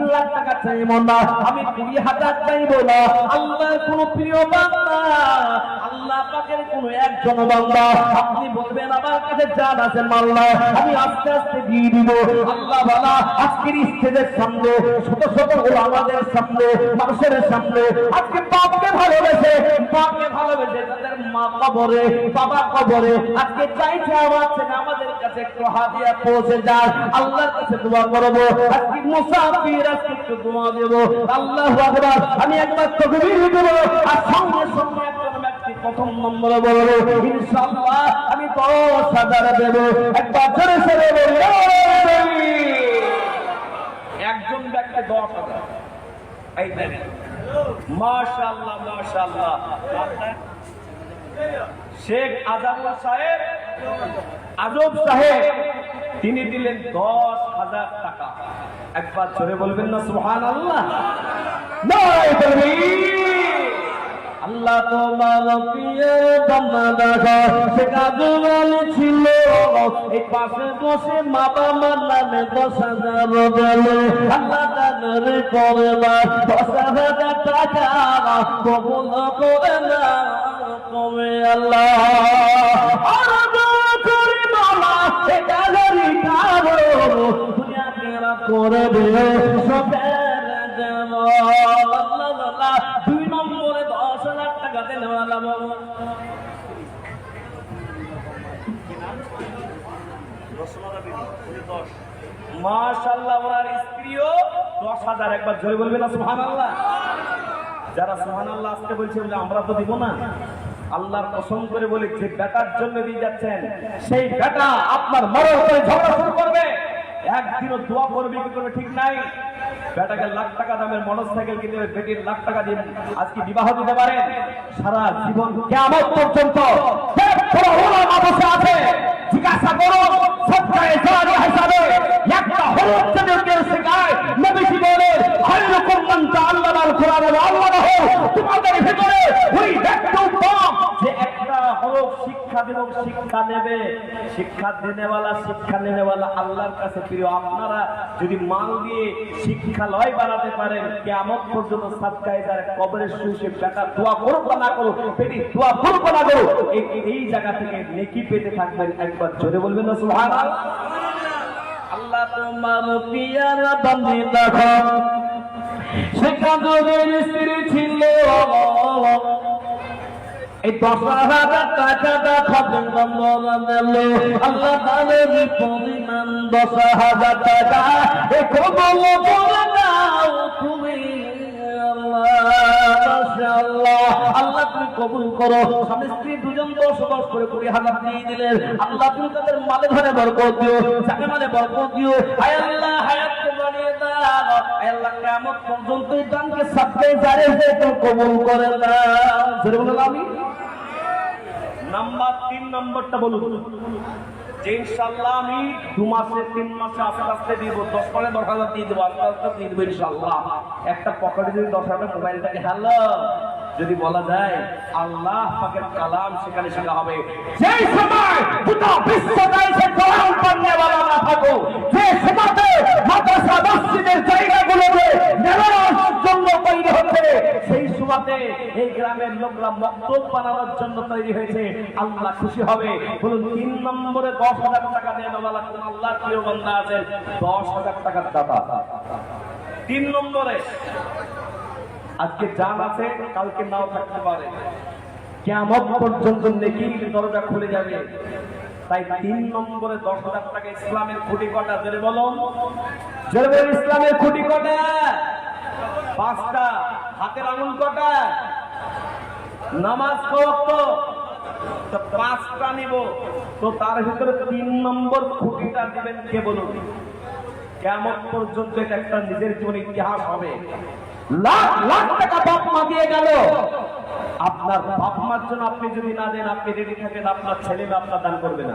তিন লাখ টাকা চাইব না আমি কুড়ি হাজার চাইব না। আল্লাহর কোন প্রিয় বান্দা আল্লাহ পাকের কোন আপনি বলবেন, আমার কাছে মাল্লা আমি আস্তে আস্তে দিয়ে দিব। আল্লাহ বালা, আজকের সামনে ছোট ছোট আমাদের সামনে, মানুষের সামনে, আজকে ভালোবেসে ভালোবেসে তাদের মা কবরে, বাবা কবরে, আজকে চাইছে আমার ছেলে আমাদের কাছে একটু হাদিয়া পৌঁছে যায় আল্লাহর কাছে দোয়া করব, আজকে মুসাফির, আজকে একটু দোয়া দেবো। আল্লাহ আমি একবার তকবীর দেবো, আর সঙ্গে সঙ্গে প্রথম নম্বরে বলব আমি দেবো। একবার সরে একজন ব্যক্তি দশ হাজার শেখ সাহেব সাহেব, তিনি দিলেন দশ হাজার টাকা। একবার জোরে বলবেন না সুহান আল্লাহ আল্লাহ তোমার প্রিয় বান্দা দেখা সে কাজল ছিল। এই পাশে বসে মা বাবার নামে দশ হাজার গেল আল্লাহ তাদের করে না দশ হাজার টাকা কবল করে না কমে আল্লাহ। করে দিও সবের দেব আল্লাহ যারা আল্লাহ বলছে, বলে আমরা তো দিব না। আল্লাহর কসম করে বলি, যে বেটার জন্য দিয়ে যাচ্ছেন, সেই বেটা আপনার মরণ করে ঝগড়া শুরু করবে। একদিনও দোয়া করবে, কি করবে ঠিক নাই? বেটাকে লাখ টাকা দামের মোটরসাইকেল কিনে বেটির লাখ টাকা দিয়ে আজকে বিবাহ দিতে পারেন সারা জীবন কেমন পর্যন্ত আছে। জিজ্ঞাসা করো হিসাবে। একটা হলুদ নবীজি বলে খায়রুকুম মান তাআল্লামা আল কোরআন ওয়া আল্লামাহু তোমাদের ভিতরে ওই ব্যক্তি উত্তম যে একটা হলুদ শিক্ষা নেবে, শিক্ষা দেনেওয়ালা, শিক্ষা নেনেওয়ালা আল্লাহর কাছে প্রিয়। আপনারা যদি মাল দিয়ে শিক্ষালয় বানাতে পারেন কেমন পর্যন্ত সাদকায় তার কবরে শুয়ে বেটা, দোয়া করুক না করুক পেটি দোয়া করুক না করুক, এই জায়গা থেকে নেকি পেতে থাকবেন একবার জোরে বলবেন না, সুবহানাল্লাহ? আল্লাহ তোমার পিয়ারা বান্দি দেখো সে স্ত্রী ছিল এই দশ হাজার টাকাটা খাবেন আল্লাহ পরিমাণ দশ হাজার টাকা এ দাও তুমি। আল্লাহ তুমি কবুল করো। স্বামী স্ত্রী দুজন দশ দশ করে কুড়ি হাজার দিয়ে দিলেন। আল্লাহ তুমি তাদের মালে ঘরে বরকত দিও চাকে মানে বরকত দিও। হায় আল্লাহ হায়াত বানিয়ে দাও। আল্লাহ, কিয়ামত পর্যন্ত এই দানকে সাথে তো কবুল করে দাও আমি। নাম্বার তিন নম্বরটা বলুন। যে ইনশাল্লাহ আমি দু মাসে, তিন মাসে আস্তে আস্তে দিব, দশ পরে দশ হাজার দিয়ে দেবো, আস্তে আস্তে দিয়ে দেবো ইনশাল্লাহ। একটা পকেটে যদি দশ হাজার মোবাইলটাকে, হ্যালো, যদি বলা যায়, আল্লাহ পাকের কালাম সেখানে শেখা হবে। সেই সময় গোটা বিশ্বটাই সে কোরআন না থাকো যে সময়তে এই গ্রামের লোকরা মক্তব বানানোর জন্য তৈরি হয়েছে। আল্লাহ খুশি হবে। বলুন, তিন নম্বরে দশ হাজার টাকা দেন আল্লাহর প্রিয় বান্দা আছেন। দশ হাজার টাকার দাতা। তিন নম্বরে, আজকে জান আছে, কালকে নাও থাকতে পারে। কেমন পর্যন্ত নেকি দরজা খুলে যাবে। তাই তিন নম্বরে দশ হাজার টাকা ইসলামের খুঁটি কটা। জেনে বলো জেনে বলো ইসলামের খুঁটি কটা। পাঁচটা। হাতের আঙুল কটা নামাজ তো। পাঁচটা নিব। তো তার ভিতরে তিন নম্বর খুঁটিটা দিবেন কে বলুন? কেমন পর্যন্ত একটা নিজের জীবনে ইতিহাস হবে? লাখ লাখ টাকা বাপ মা দিয়ে গেল। আপনার বাপ মার জন্য আপনি যদি না দেন, আপনি রেডি থাকেন আপনার ছেলে আপনার দান করবে না।